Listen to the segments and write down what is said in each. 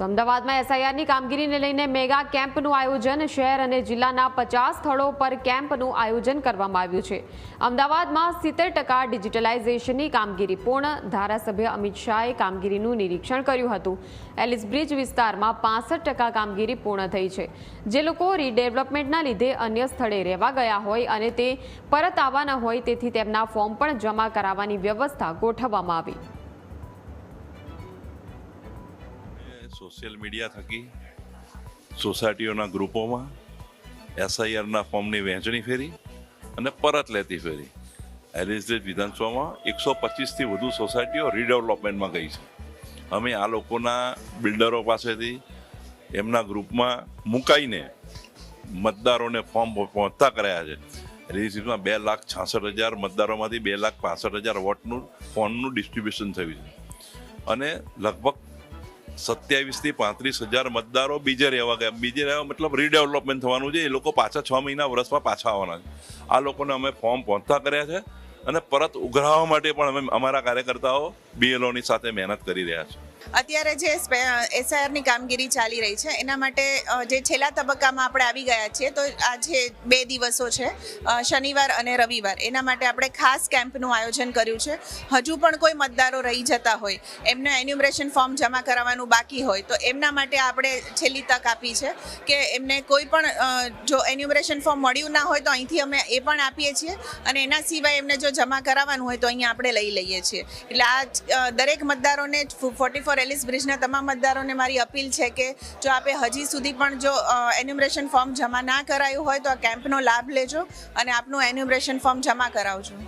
તો અમદાવાદમાં એસઆઈઆરની કામગીરીને લઈને મેગા કેમ્પનું આયોજન. શહેર અને જિલ્લાના પચાસ સ્થળો પર કેમ્પનું આયોજન કરવામાં આવ્યું છે. અમદાવાદમાં સિત્તેર ટકા ડિજિટલાઇઝેશનની કામગીરી પૂર્ણ. ધારાસભ્ય અમિત શાહે કામગીરીનું નિરીક્ષણ કર્યું હતું. એલિસ બ્રિજ વિસ્તારમાં પાસઠ ટકા કામગીરી પૂર્ણ થઈ છે. જે લોકો રીડેવલપમેન્ટના લીધે અન્ય સ્થળે રહેવા ગયા હોય અને તે પરત આવવાના હોય, તેથી તેમના ફોર્મ પણ જમા કરાવવાની વ્યવસ્થા ગોઠવવામાં આવી. સોશિયલ મીડિયા થકી સોસાયટીઓના ગ્રુપોમાં એસઆઈઆરના ફોર્મની વહેંચણી ફેરી અને પરત લેતી ફેરી. એલિઝેટ વિધાનસભામાં એકસો પચીસથી વધુ સોસાયટીઓ રીડેવલપમેન્ટમાં ગઈ છે. અમે આ લોકોના બિલ્ડરો પાસેથી એમના ગ્રુપમાં મુકાઈને મતદારોને ફોર્મ પહોંચતા કર્યા છે. એલિઝેટમાં બે લાખ છાસઠ હજાર મતદારોમાંથી બે લાખ પાસઠ હજાર વોટનું ફોર્મનું ડિસ્ટ્રીબ્યુશન થયું છે. અને લગભગ સત્યાવીસથી પાંત્રીસ હજાર મતદારો બીજે રહેવા ગયા. બીજે રહેવા મતલબ રીડેવલપમેન્ટ થવાનું છે. એ લોકો પાછા છ મહિના વર્ષમાં પાછા આવવાના છે. આ લોકોને અમે ફોર્મ પહોંચતા કર્યા છે અને પરત ઉઘરાવવા માટે પણ અમે અમારા કાર્યકર્તાઓ બીએલઓની સાથે મહેનત કરી રહ્યા છે. અત્યારે જે એસઆઈઆરની કામગીરી ચાલી રહી છે, એના માટે જે છેલ્લા તબક્કામાં આપણે આવી ગયા છીએ, તો આ જે બે દિવસો છે શનિવાર અને રવિવાર. એના માટે આપણે ખાસ કેમ્પનું આયોજન કર્યું છે. હજુ પણ કોઈ મતદારો રહી જતા હોય, એમને એન્યુમરેશન ફોર્મ જમા કરાવવાનું બાકી હોય, તો એમના માટે આપણે છેલ્લી તક આપી છે કે એમને કોઈ પણ જો એન્યુમરેશન ફોર્મ મળ્યું ના હોય તો અહીંથી અમે એ પણ આપીએ છીએ અને એના સિવાય એમને જો જમા કરાવવાનું હોય તો અહીંયા આપણે લઈ લઈએ છીએ. એટલે આ દરેક મતદારોને ફોર્ટી ફોર એલિસ બ્રિજના તમામ મતદારોને મારી અપીલ છે કે જો આપે હજી સુધી પણ જો એન્યુમરેશન ફોર્મ જમા ના કરાયું હોય તો આ કેમ્પનો લાભ લેજો અને આપનું એન્યુમરેશન ફોર્મ જમા કરાવજો.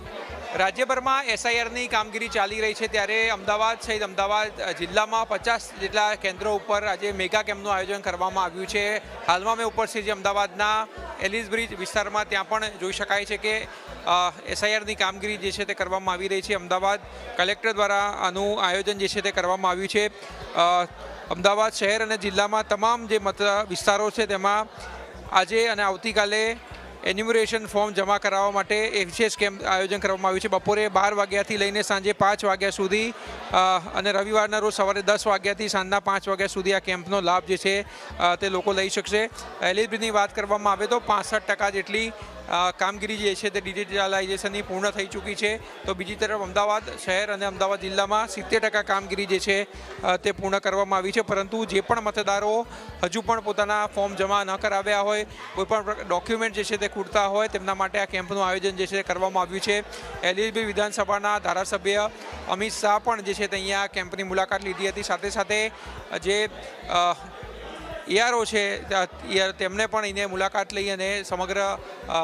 રાજ્યભરમાં એસઆઈઆરની કામગીરી ચાલી રહી છે ત્યારે અમદાવાદ સહિત અમદાવાદ જિલ્લામાં પચાસ જેટલા કેન્દ્રો ઉપર આજે મેગા કેમ્પનું આયોજન કરવામાં આવ્યું છે. હાલમાં મેં ઉપસ્થિત છે અમદાવાદના એલિસ બ્રિજ વિસ્તારમાં ત્યાં પણ જોઈ શકાય છે કે એસઆઈઆરની કામગીરી જે છે તે કરવામાં આવી રહી છે. અમદાવાદ કલેક્ટર દ્વારા આનું આયોજન જે છે તે કરવામાં આવ્યું છે. અમદાવાદ શહેર અને જિલ્લામાં તમામ જે મત, વિસ્તારો છે તેમાં આજે અને આવતીકાલે એન્યુમરેશન ફોર્મ જમા કરાવવા માટે એક વિશેષ કેમ્પ આયોજન કરવામાં આવ્યું છે. બપોરે બાર વાગ્યાથી લઈને સાંજે પાંચ વાગ્યા સુધી અને રવિવારના રોજ સવારે દસ વાગ્યાથી સાંજના પાંચ વાગ્યા સુધી આ કેમ્પનો લાભ જે છે તે લોકો લઈ શકશે. એલઈબીની વાત કરવામાં આવે તો પાસઠ જેટલી કામગીરી જે છે તે ડિજિટલાઇઝેશનની પૂર્ણ થઈ ચૂકી છે. તો બીજી તરફ અમદાવાદ શહેર અને અમદાવાદ જિલ્લામાં સિત્તેર ટકા કામગીરી જે છે તે પૂર્ણ કરવામાં આવી છે. પરંતુ જે પણ મતદારો હજુ પણ પોતાના ફોર્મ જમા ન કરાવ્યા હોય કોઈપણ ડોક્યુમેન્ટ જે છે તે ખૂટતા હોય, તેમના માટે આ કેમ્પનું આયોજન જે છે કરવામાં આવ્યું છે. એલએલબી વિધાનસભાના ધારાસભ્ય અમિત શાહ પણ જે છે તે અહીંયા કેમ્પની મુલાકાત લીધી હતી. સાથે સાથે જે અ, એઆરઓ છે તેમને પણ એને મુલાકાત લઈ અને સમગ્ર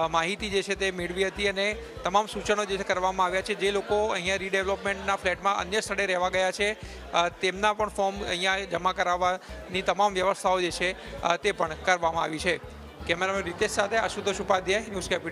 માહિતી જે છે તે મેળવી હતી અને તમામ સૂચનો જે છે કરવામાં આવ્યા છે. જે લોકો અહીંયા રીડેવલપમેન્ટના ફ્લેટમાં અન્ય સ્થળે રહેવા ગયા છે તેમના પણ ફોર્મ અહીંયા જમા કરાવવાની તમામ વ્યવસ્થાઓ જે છે તે પણ કરવામાં આવી છે. કેમેરામેન રીતેશ સાથે આશુતોષ ઉપાધ્યાય ન્યૂઝ કેપિટલ.